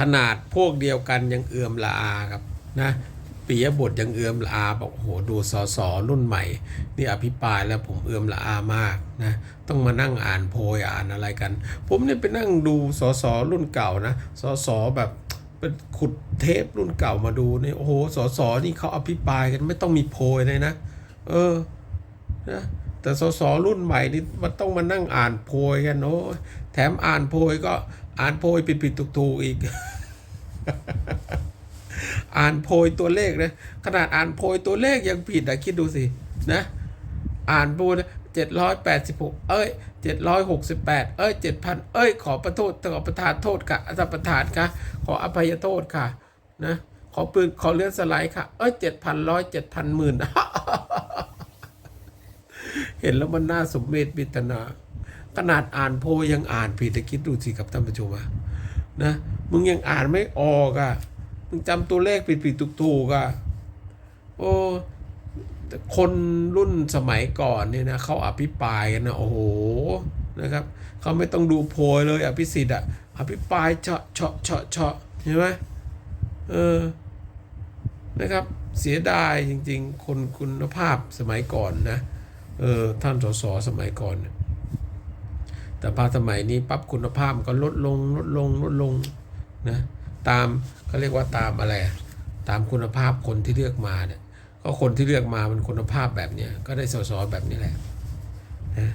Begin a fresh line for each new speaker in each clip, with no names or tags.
ขนาดพวกเดียวกันยังเอื่อมละอาครับนะปิยบุตรยังเอื่อมละอาบอกโหดูสอสอรุ่นใหม่ นี่อภิปรายแล้วผมเอื่อมละอามากนะต้องมานั่งอ่านโพยอ่านอะไรกัน ผมเนี่ยไปนั่งดูสอสอรุ่นเก่านะสอสอแบบเป็นขุดเทปรุ่นเก่ามาดูเนี่ยโอ้โหสอสอนี่เขาอภิปรายกันไม่ต้องมีโพยเลยนะ เออนะแต่สอสรุ่นใหม่นี่มันต้องมานั่งอ่านโพยกันโอ้แถมอ่านโพยก็ อ่านโพยผิดๆถูกๆอีก อ่านโพยตัวเลขนะขนาดอ่านโพยตัวเลขยังผิดอะคิดดูสินะ อ่านโพยเจ็ดร้อยแปดสิบหกเอ้ยเจ็ดร้อยหกสิบแปดเอ้ยเจ็ดพันเอ้ย ขอประโทษขอประทานโทษค่ะอาประทานค่ะ ขออภัยโทษค่ะ นะ ขอปืนขอเลื่อนสไลด์ค่ะ เอ้ยเจ็ดพันร้อยเจ็ดพันหมื่นเห็นแล้วมันน่าสมเมตบิตนา ขนาดอ่านโพยังอ่านผิดแต่คิดดูสิครับท่านผู้ชมอะนะมึงยังอ่านไม่ออกอะมึงจำตัวเลขผิดผิดถูกถูกอะโอ้คนรุ่นสมัยก่อนเนี่ยนะเขาอภิปรายกันนะโอ้โหนะครับเขาไม่ต้องดูโพยเลยอภิสิทธิ์อะอภิปรายเฉาะเฉาะเฉาะเฉาะเห็นไหมเออนะครับเสียดายจริง ๆ คนคุณภาพสมัยก่อนนะเออท่านสสสมัยก่อนเนี่ย แต่พอสมัยนี้ปั๊บคุณภาพมันก็ลดลงลดลงลดลงนะตามเขาเรียกว่าตามอะไร ตามคุณภาพคนที่เลือกมาเนี่ยก็คนที่เลือกมามันคุณภาพแบบเนี้ยก็ได้สสแบบนี้แหละนะ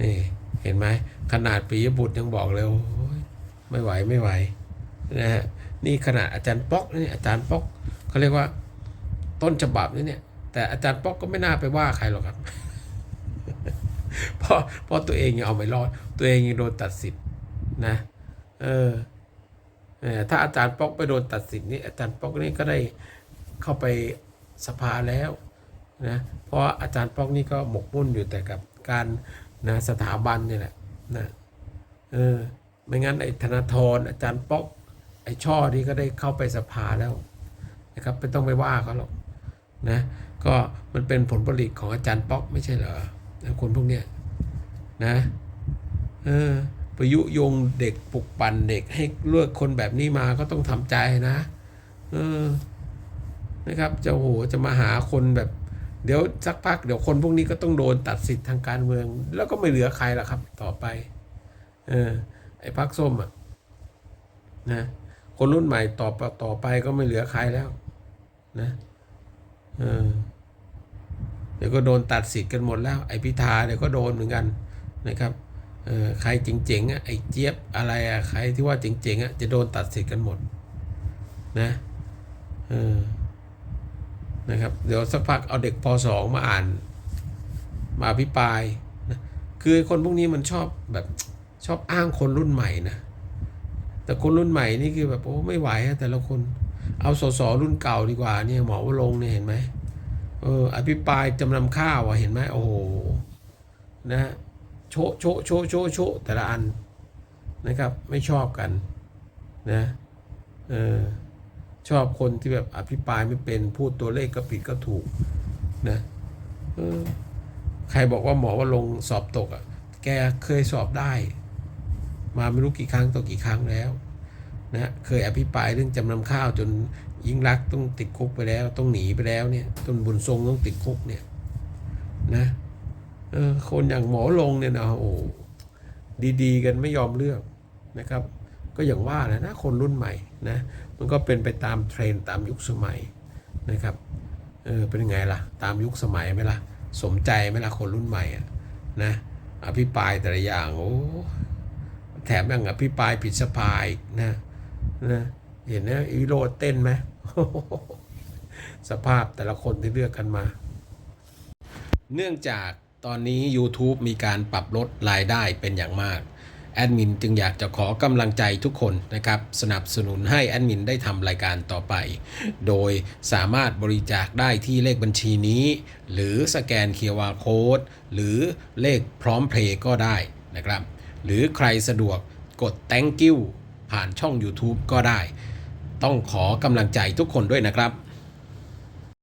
นี่เห็นไหมขนาดปียบุตรยังบอกเลยโอ้ยไม่ไหวไม่ไหวนะฮะนี่ขนาดอาจารย์ป๊อกนี่อาจารย์ป๊อกเขาเรียกว่าต้นฉบับนี่เนี่ยแต่อาจารย์ป๊อกก็ไม่น่าไปว่าใครหรอกครับ เพราะเพราะตัวเองยังเอาไม่รอด ตัวเองยังโดนตัดสิทธิ์นะ เออถ้าอาจารย์ป๊อกไปโดนตัดสิทธิ์นี่อาจารย์ป๊อกนี่ก็ได้เข้าไปสภาแล้วนะเพราะอาจารย์ป๊อกนี่ก็หมกมุ่นอยู่แต่กับการนะสถาบันนี่แหละนะเออไม่งั้นไอ้ธนาธรอาจารย์ป๊อกไอ้ช่อนี่ก็ได้เข้าไปสภาแล้วนะครับไม่ต้องไปว่าเขาหรอกนะก็มันเป็นผลผลิตของอาจารย์ป๊อกไม่ใช่เหรอคนพวกเนี้ย นะเออประยุยงเด็กปลุกปั่นเด็กให้เลือกคนแบบนี้มาก็ต้องทำใจนะ เออนะครับจะโหจะมาหาคนแบบ เดี๋ยวสักพักเดี๋ยวคนพวกนี้ก็ต้องโดนตัดสิทธิ์ทางการเมือง แล้วก็ไม่เหลือใครละครับ ต่อไป เออไอ้พักส้มอะนะคนรุ่นใหม่ต่อต่อไปก็ไม่เหลือใครแล้ว นะเออเดี๋ยวก็โดนตัดสิทธิ์กันหมดแล้ว ไอ้พิธาเดี๋ยวก็โดนเหมือนกัน นะครับใครเจ๋งๆอะไอ้เจี๊ยบอะไรอะใครที่ว่าเจ๋งๆอะจะโดนตัดสิทธิ์กันหมดนะเออนะครับเดี๋ยวสักพักเอาเด็กปสองมาอ่าน มาอภิปรายนะคือคนพวกนี้มันชอบแบบชอบอ้างคนรุ่นใหม่นะแต่คนรุ่นใหม่นี่คือแบบโอ้ไม่ไหวอะแต่ละคนเอาสสรุ่นเก่าดีกว่าเนี่ยหมอวรงเนี่ยเห็นไหมเอออภิปรายจำนำข้าวอะเห็นไหมโอ้โหนะ โชะโชะโชะโชะโชะแต่ละอันนะครับ ไม่ชอบกันนะเออชอบคนที่แบบอภิปรายไม่เป็นพูดตัวเลขก็ผิดก็ถูกนะเออใครบอกว่าหมอว่าลงสอบตกอะแกเคยสอบได้ มาไม่รู้กี่ครั้งต่อกี่ครั้งแล้วนะเคยอภิปรายเรื่องจำนำข้าวจนยิ่งรักต้องติดคุกไปแล้ว ต้องหนีไปแล้วเนี่ยต้นบุญทรงต้องติดคุกเนี่ยนะ เออคนอย่างหมอลงเนี่ยนะโอ้ดีๆ กันไม่ยอมเลือกนะครับ ก็อย่างว่าแหละนะคนรุ่นใหม่นะมันก็เป็นไปตามเทรนตามยุคสมัยนะครับเออเป็นไงล่ะ ตามยุคสมัยไหมล่ะ สมใจไหมล่ะคนรุ่นใหม่อะนะอภิปรายแต่ละอย่างโอ้แถมยังอภิปรายผิดสภาอีกนะนะเห็นนะอีโรดเต้นไหมสภาพแต่ละคนที่เลือกกันมา เนื่องจาก ตอนนี้ YouTube มีการปรับลดรายได้เป็นอย่างมาก แอดมินจึงอยากจะขอกำลังใจทุกคนนะครับ สนับสนุนให้แอดมินได้ทำรายการต่อไป โดยสามารถบริจาคได้ที่เลขบัญชีนี้ หรือสแกน QR Code หรือเลขพร้อมเพลย์ก็ได้นะครับ หรือใครสะดวกกด thank you ผ่านช่อง YouTube ก็ได้ ต้องขอกำลังใจทุกคนด้วยนะครับ